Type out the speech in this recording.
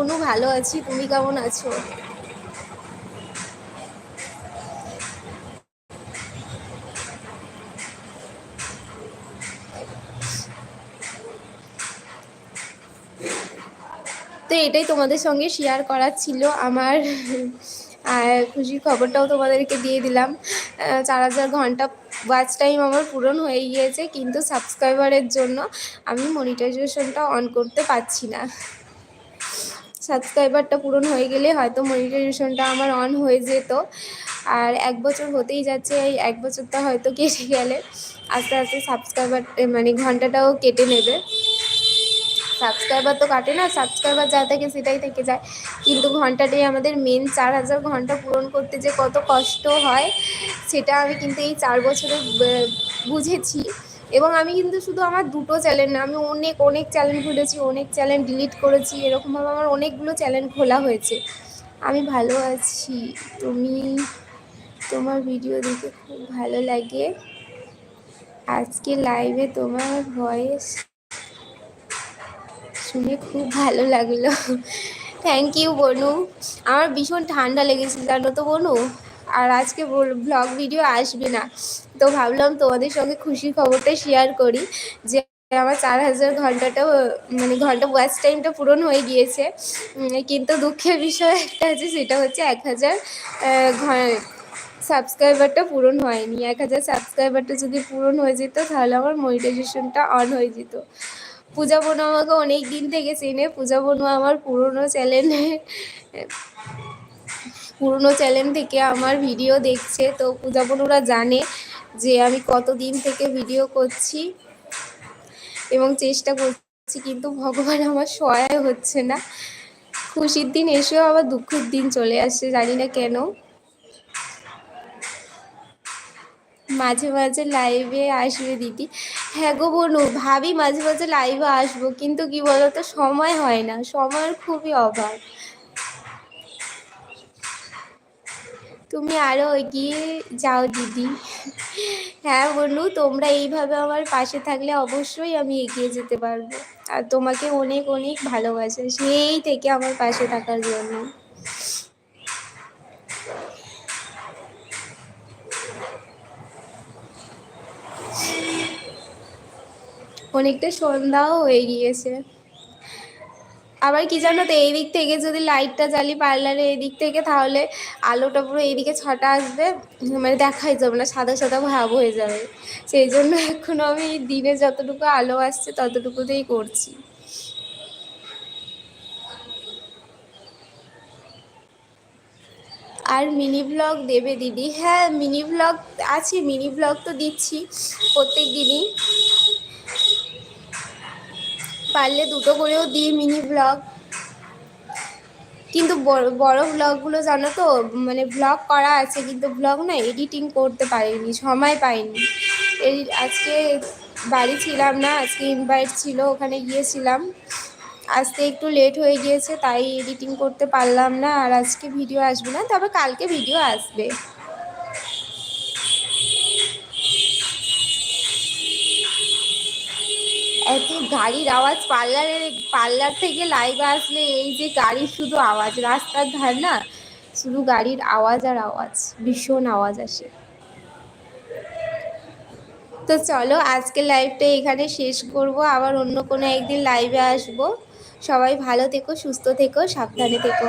বনু ভালো আছি, তুমি কেমন আছো? তো এটাই তোমাদের সঙ্গে শেয়ার করার ছিল। আমার খুশির খবরটাও তোমাদেরকে দিয়ে দিলাম। চার হাজার ঘণ্টা ওয়াচ টাইম আমার পূরণ হয়ে গিয়েছে, কিন্তু সাবস্ক্রাইবারের জন্য আমি মনিটাইজেশনটা অন করতে পারছি না। সাবস্ক্রাইবারটা পূরণ হয়ে গেলে হয়তো মনিটাইজেশনটা আমার অন হয়ে যেত। আর এক বছর হতেই যাচ্ছে, এই এক বছরটা হয়তো কেটে গেলে। আস্তে আস্তে সাবস্ক্রাইবার মানে ঘন্টাটাও কেটে নেবে। সাবস্ক্রাইবার তো কাটে না সাবস্ক্রাইবার যা থাকে সেটাই থেকে যায়। কিন্তু ঘন্টাটাই আমাদের মেন চার হাজার ঘণ্টা পূরণ করতে যে কত কষ্ট হয়, সেটা আমি কিন্তু এই চার বছরে বুঝেছি। এবং আমি কিন্তু শুধু আমার দুটো চ্যানেল না, আমি অনেক অনেক চ্যানেল খুলেছি অনেক চ্যানেল ডিলিট করেছি, এরকমভাবে আমার অনেকগুলো চ্যানেল খোলা হয়েছে। আমি ভালো আছি। তুমি তোমার ভিডিও দেখে খুব ভালো লাগে। আজকে লাইভে তোমার ভয়েস শুনে খুব ভালো লাগল। থ্যাংক ইউ বনু। আমার ভীষণ ঠান্ডা লেগেছিল, জানো তো বনু? আর আজকে ব্লগ ভিডিও আসবে না। তো ভাবলাম তোমাদের সঙ্গে খুশির খবরটা শেয়ার করি যে আমার চার হাজার ঘন্টাটাও মানে ঘণ্টা ওয়াচ টাইমটা পূরণ হয়ে গিয়েছে। কিন্তু দুঃখের বিষয় একটা আছে, সেটা হচ্ছে এক হাজার সাবস্ক্রাইবারটা পূরণ হয়নি। এক হাজার সাবস্ক্রাইবারটা যদি পূরণ হয়ে যেত, তাহলে আমার মনিটাইজেশনটা অন হয়ে যেত। পূজা বনু আমাকে অনেক দিন থেকে চেনে। পূজা বনু আমার পুরনো চ্যানেলে পুরনো চ্যানেল থেকে আমার ভিডিও দেখছে। তো পূজা বনুরা জানে যে আমি কতদিন থেকে ভিডিও করছি এবং চেষ্টা করছি, কিন্তু ভগবান আমার সহায় হচ্ছে না। খুশির দিন এসেও আবার দুঃখের দিন চলে আসছে জানি না কেন। মাঝে মাঝে লাইভে আসবে দিদি। হ্যাঁ গো বনু, ভাবি মাঝে মাঝে লাইভে আসব, কিন্তু কি বলতো, সময় হয় না। সময়ের খুবই অভাব। তুমি আরও এগিয়ে যাও দিদি। হ্যাঁ বনু তোমরা এইভাবে আমার পাশে থাকলে অবশ্যই আমি এগিয়ে যেতে পারব। আর তোমাকে অনেক অনেক ভালোবাসে, সেই থেকে আমার পাশে থাকার জন্য। অনেকটা সন্ধ্যাও হয়ে গিয়েছে। আবার কি জানো তো এই দিক থেকে যদি লাইটটা জ্বালি পার্লারে এই দিক থেকে, তাহলে আলোটা পুরো এইদিকে ছটা আসবে মানে দেখাই যাবে না, সাদা সাদা ভাব হয়ে যাবে। সেই জন্য এখন আমি দিনে যতটুকু আলো আসছে, ততটুকুতেই করছি। আর মিনি ব্লগ দেবে দিদি? হ্যাঁ মিনি ব্লগ, আছে, মিনি ব্লগ তো দিচ্ছি প্রত্যেক দিনই। পারলে দুটো করেও দিই মিনি ব্লগ কিন্তু বড় ব্লগগুলো জানো তো মানে ব্লগ করা আছে, কিন্তু ব্লগ না এডিটিং করতে পারিনি, সময় পাইনি। এই আজকে বাড়ি ছিলাম না, আজকে ইনভাইট ছিল, ওখানে গিয়েছিলাম। আসতে একটু লেট হয়ে গিয়েছে, তাই এডিটিং করতে পারলাম না, আর আজকে ভিডিও আসবে না, তবে কালকে ভিডিও আসবে। এত গাড়ির আওয়াজ পার্লারের পার্লার থেকে লাইভে আসলে এই যে গাড়ির শুধু আওয়াজ, রাস্তার ধার না, শুধু গাড়ির আওয়াজ আর আওয়াজ, ভীষণ আওয়াজ আসে। তো চলো আজকে লাইভটা এখানে শেষ করব, আবার অন্য কোনো একদিন লাইভে আসব। সবাই ভালো থেকো, সুস্থ থেকো, সাবধানে থেকো।